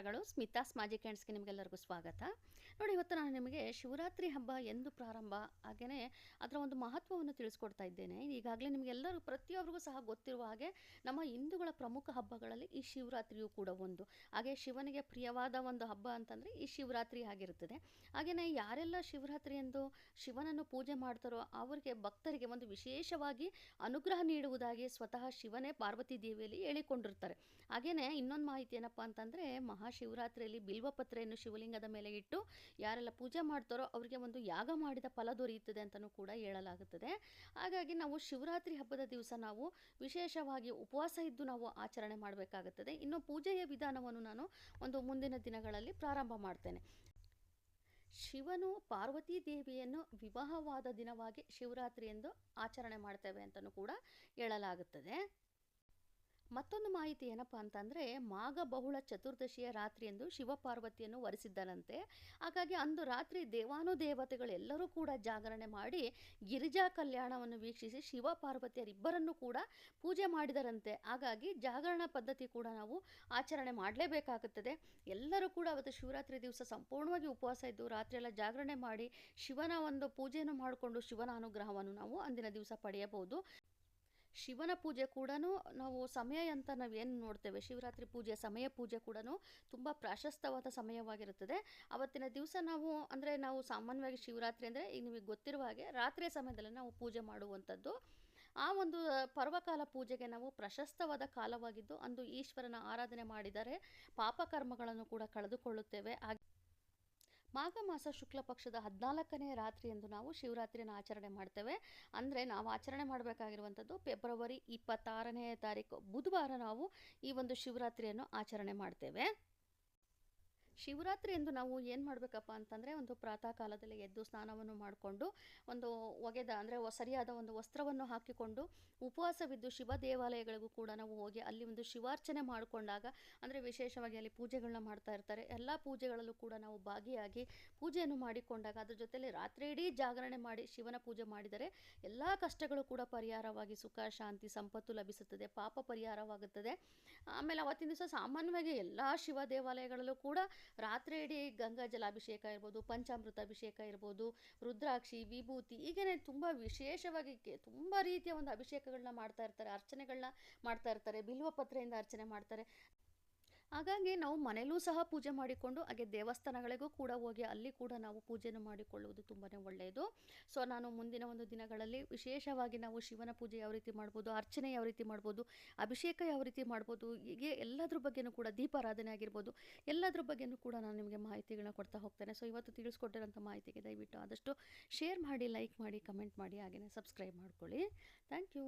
ನಮಸ್ಕಾರಗಳು ಸ್ಮಿತಾಸ್ ಸ್ಮಾಜಿ ಕ್ಯಾಂಡ್ಸ್ಗೆ ನಿಮಗೆಲ್ಲರಿಗೂ ಸ್ವಾಗತ. ನೋಡಿ, ಇವತ್ತು ನಾನು ನಿಮಗೆ ಶಿವರಾತ್ರಿ ಹಬ್ಬ ಎಂದು ಪ್ರಾರಂಭ ಹಾಗೆಯೇ ಅದರ ಒಂದು ಮಹತ್ವವನ್ನು ತಿಳಿಸ್ಕೊಡ್ತಾ ಇದ್ದೇನೆ. ಈಗಾಗಲೇ ನಿಮಗೆಲ್ಲರೂ ಪ್ರತಿಯೊಬ್ಬರಿಗೂ ಸಹ ಗೊತ್ತಿರುವ ಹಾಗೆ ನಮ್ಮ ಹಿಂದೂಗಳ ಪ್ರಮುಖ ಹಬ್ಬಗಳಲ್ಲಿ ಈ ಶಿವರಾತ್ರಿಯೂ ಕೂಡ ಒಂದು. ಹಾಗೆ ಶಿವನಿಗೆ ಪ್ರಿಯವಾದ ಒಂದು ಹಬ್ಬ ಅಂತಂದರೆ ಈ ಶಿವರಾತ್ರಿ ಆಗಿರುತ್ತದೆ. ಹಾಗೆಯೇ ಯಾರೆಲ್ಲ ಶಿವರಾತ್ರಿ ಎಂದು ಶಿವನನ್ನು ಪೂಜೆ ಮಾಡ್ತಾರೋ ಅವರಿಗೆ ಭಕ್ತರಿಗೆ ಒಂದು ವಿಶೇಷವಾಗಿ ಅನುಗ್ರಹ ನೀಡುವುದಾಗಿ ಸ್ವತಃ ಶಿವನೇ ಪಾರ್ವತಿ ದೇವಿಯಲ್ಲಿ ಹೇಳಿಕೊಂಡಿರ್ತಾರೆ. ಹಾಗೆಯೇ ಇನ್ನೊಂದು ಮಾಹಿತಿ ಏನಪ್ಪ ಅಂತಂದರೆ ಮಹಾಶಿವರಾತ್ರಿಯಲ್ಲಿ ಬಿಲ್ವಪತ್ರೆಯನ್ನು ಶಿವಲಿಂಗದ ಮೇಲೆ ಇಟ್ಟು ಯಾರೆಲ್ಲ ಪೂಜೆ ಮಾಡ್ತಾರೋ ಅವರಿಗೆ ಒಂದು ಯಾಗ ಮಾಡಿದ ಫಲ ದೊರೆಯುತ್ತದೆ ಅಂತಲೂ ಕೂಡ ಹೇಳಲಾಗುತ್ತದೆ. ಹಾಗಾಗಿ ನಾವು ಶಿವರಾತ್ರಿ ಹಬ್ಬದ ದಿವಸ ನಾವು ವಿಶೇಷವಾಗಿ ಉಪವಾಸ ಇದ್ದು ನಾವು ಆಚರಣೆ ಮಾಡಬೇಕಾಗುತ್ತದೆ. ಇನ್ನು ಪೂಜೆಯ ವಿಧಾನವನ್ನು ನಾನು ಒಂದು ಮುಂದಿನ ದಿನಗಳಲ್ಲಿ ಪ್ರಾರಂಭ ಮಾಡ್ತೇನೆ. ಶಿವನು ಪಾರ್ವತಿ ದೇವಿಯನ್ನು ವಿವಾಹವಾದ ದಿನವಾಗಿ ಶಿವರಾತ್ರಿ ಎಂದು ಆಚರಣೆ ಮಾಡ್ತೇವೆ ಅಂತಲೂ ಕೂಡ ಹೇಳಲಾಗುತ್ತದೆ. ಮತ್ತೊಂದು ಮಾಹಿತಿ ಏನಪ್ಪ ಅಂತಂದರೆ, ಮಾಘ ಬಹುಳ ಚತುರ್ದಶಿಯ ರಾತ್ರಿ ಎಂದು ಶಿವಪಾರ್ವತಿಯನ್ನು ವರಿಸಿದ್ದನಂತೆ. ಹಾಗಾಗಿ ಅಂದು ರಾತ್ರಿ ದೇವಾನುದೇವತೆಗಳೆಲ್ಲರೂ ಕೂಡ ಜಾಗರಣೆ ಮಾಡಿ, ಗಿರಿಜಾ ಕಲ್ಯಾಣವನ್ನು ವೀಕ್ಷಿಸಿ ಶಿವ ಪಾರ್ವತಿಯರಿಬ್ಬರನ್ನು ಕೂಡ ಪೂಜೆ ಮಾಡಿದರಂತೆ. ಹಾಗಾಗಿ ಜಾಗರಣ ಪದ್ಧತಿ ಕೂಡ ನಾವು ಆಚರಣೆ ಮಾಡಲೇಬೇಕಾಗುತ್ತದೆ. ಎಲ್ಲರೂ ಕೂಡ ಅವತ್ತು ಶಿವರಾತ್ರಿ ದಿವಸ ಸಂಪೂರ್ಣವಾಗಿ ಉಪವಾಸ ಇದ್ದು ರಾತ್ರಿಯೆಲ್ಲ ಜಾಗರಣೆ ಮಾಡಿ ಶಿವನ ಒಂದು ಪೂಜೆಯನ್ನು ಮಾಡಿಕೊಂಡು ಶಿವನ ಅನುಗ್ರಹವನ್ನು ನಾವು ಅಂದಿನ ದಿವಸ ಪಡೆಯಬಹುದು. ಶಿವನ ಪೂಜೆ ಕೂಡ ನಾವು ಸಮಯ ಅಂತ ನಾವು ಏನು ನೋಡ್ತೇವೆ? ಶಿವರಾತ್ರಿ ಪೂಜೆ, ಸಮಯ ಪೂಜೆ ಕೂಡ ತುಂಬ ಪ್ರಾಶಸ್ತವಾದ ಸಮಯವಾಗಿರುತ್ತದೆ. ಅವತ್ತಿನ ದಿವಸ ನಾವು ಅಂದರೆ ನಾವು ಸಾಮಾನ್ಯವಾಗಿ ಶಿವರಾತ್ರಿ ಅಂದರೆ ಈಗ ನಿಮಗೆ ಗೊತ್ತಿರುವ ಹಾಗೆ ರಾತ್ರಿಯ ಸಮಯದಲ್ಲಿ ನಾವು ಪೂಜೆ ಮಾಡುವಂಥದ್ದು. ಆ ಒಂದು ಪರ್ವಕಾಲ ಪೂಜೆಗೆ ನಾವು ಪ್ರಶಸ್ತವಾದ ಕಾಲವಾಗಿದ್ದು ಅಂದು ಈಶ್ವರನ ಆರಾಧನೆ ಮಾಡಿದರೆ ಪಾಪಕರ್ಮಗಳನ್ನು ಕೂಡ ಕಳೆದುಕೊಳ್ಳುತ್ತೇವೆ. ಹಾಗೆ ಮಾಘ ಮಾಸ ಶುಕ್ಲ ಪಕ್ಷದ ಹದಿನಾಲ್ಕನೇ ರಾತ್ರಿ ಎಂದು ನಾವು ಶಿವರಾತ್ರಿಯನ್ನು ಆಚರಣೆ ಮಾಡ್ತೇವೆ. ಅಂದರೆ ನಾವು ಆಚರಣೆ ಮಾಡಬೇಕಾಗಿರುವಂಥದ್ದು ಫೆಬ್ರವರಿ ಇಪ್ಪತ್ತಾರನೇ ತಾರೀಕು. ಬುಧವಾರ ನಾವು ಈ ಒಂದು ಶಿವರಾತ್ರಿಯನ್ನು ಆಚರಣೆ ಮಾಡ್ತೇವೆ. ಶಿವರಾತ್ರಿ ಎಂದು ನಾವು ಏನು ಮಾಡಬೇಕಪ್ಪ ಅಂತಂದರೆ ಒಂದು ಪ್ರಾತಃ ಕಾಲದಲ್ಲಿ ಎದ್ದು ಸ್ನಾನವನ್ನು ಮಾಡಿಕೊಂಡು ಒಂದು ಒಗೆದ ಅಂದರೆ ಸರಿಯಾದ ಒಂದು ವಸ್ತ್ರವನ್ನು ಹಾಕಿಕೊಂಡು ಉಪವಾಸವಿದ್ದು ಶಿವ ದೇವಾಲಯಗಳಿಗೂ ಕೂಡ ನಾವು ಹೋಗಿ ಅಲ್ಲಿ ಒಂದು ಶಿವಾರ್ಚನೆ ಮಾಡಿಕೊಂಡಾಗ ಅಂದರೆ ವಿಶೇಷವಾಗಿ ಅಲ್ಲಿ ಪೂಜೆಗಳನ್ನ ಮಾಡ್ತಾ ಇರ್ತಾರೆ. ಎಲ್ಲ ಪೂಜೆಗಳಲ್ಲೂ ಕೂಡ ನಾವು ಭಾಗಿಯಾಗಿ ಪೂಜೆಯನ್ನು ಮಾಡಿಕೊಂಡಾಗ ಅದ್ರ ಜೊತೆಯಲ್ಲಿ ರಾತ್ರಿ ಇಡೀ ಜಾಗರಣೆ ಮಾಡಿ ಶಿವನ ಪೂಜೆ ಮಾಡಿದರೆ ಎಲ್ಲ ಕಷ್ಟಗಳು ಕೂಡ ಪರಿಹಾರವಾಗಿ ಸುಖ, ಶಾಂತಿ, ಸಂಪತ್ತು ಲಭಿಸುತ್ತದೆ, ಪಾಪ ಪರಿಹಾರವಾಗುತ್ತದೆ. ಆಮೇಲೆ ಅವತ್ತಿನ ದಿವಸ ಸಾಮಾನ್ಯವಾಗಿ ಎಲ್ಲ ಶಿವ ದೇವಾಲಯಗಳಲ್ಲೂ ಕೂಡ ರಾತ್ರಿ ಇಡೀ ಗಂಗಾ ಜಲಾಭಿಷೇಕ ಇರ್ಬೋದು, ಪಂಚಾಮೃತ ಅಭಿಷೇಕ ಇರ್ಬೋದು, ರುದ್ರಾಕ್ಷಿ, ವಿಭೂತಿ ಹೀಗೇನೆ ತುಂಬ ವಿಶೇಷವಾಗಿ ತುಂಬ ರೀತಿಯ ಒಂದು ಅಭಿಷೇಕಗಳನ್ನ ಮಾಡ್ತಾ ಇರ್ತಾರೆ, ಅರ್ಚನೆಗಳನ್ನ ಮಾಡ್ತಾ ಇರ್ತಾರೆ, ಬಿಲ್ವಪತ್ರೆಯಿಂದ ಅರ್ಚನೆ ಮಾಡ್ತಾರೆ. ಹಾಗಾಗಿ ನಾವು ಮನೆಯಲ್ಲೂ ಸಹ ಪೂಜೆ ಮಾಡಿಕೊಂಡು, ಹಾಗೆ ದೇವಸ್ಥಾನಗಳಿಗೂ ಕೂಡ ಹೋಗಿ ಅಲ್ಲಿ ಕೂಡ ನಾವು ಪೂಜೆಯನ್ನು ಮಾಡಿಕೊಳ್ಳುವುದು ತುಂಬಾ ಒಳ್ಳೆಯದು. ಸೊ ನಾನು ಮುಂದಿನ ಒಂದು ದಿನಗಳಲ್ಲಿ ವಿಶೇಷವಾಗಿ ನಾವು ಶಿವನ ಪೂಜೆ ಯಾವ ರೀತಿ ಮಾಡ್ಬೋದು, ಅರ್ಚನೆ ಯಾವ ರೀತಿ ಮಾಡ್ಬೋದು, ಅಭಿಷೇಕ ಯಾವ ರೀತಿ ಮಾಡ್ಬೋದು, ಹೀಗೆ ಎಲ್ಲದ್ರ ಬಗ್ಗೆನೂ ಕೂಡ ದೀಪಾರಾಧನೆ ಆಗಿರ್ಬೋದು, ಎಲ್ಲದ್ರ ಬಗ್ಗೆನೂ ಕೂಡ ನಾನು ನಿಮಗೆ ಮಾಹಿತಿಗಳನ್ನ ಕೊಡ್ತಾ ಹೋಗ್ತೇನೆ. ಸೊ ಇವತ್ತು ತಿಳಿಸ್ಕೊಟ್ಟಿರೋಂಥ ಮಾಹಿತಿಗೆ ದಯವಿಟ್ಟು ಆದಷ್ಟು ಶೇರ್ ಮಾಡಿ ಲೈಕ್ ಮಾಡಿ ಕಮೆಂಟ್ ಮಾಡಿ, ಹಾಗೆಯೇ ಸಬ್ಸ್ಕ್ರೈಬ್ ಮಾಡ್ಕೊಳ್ಳಿ. Thank you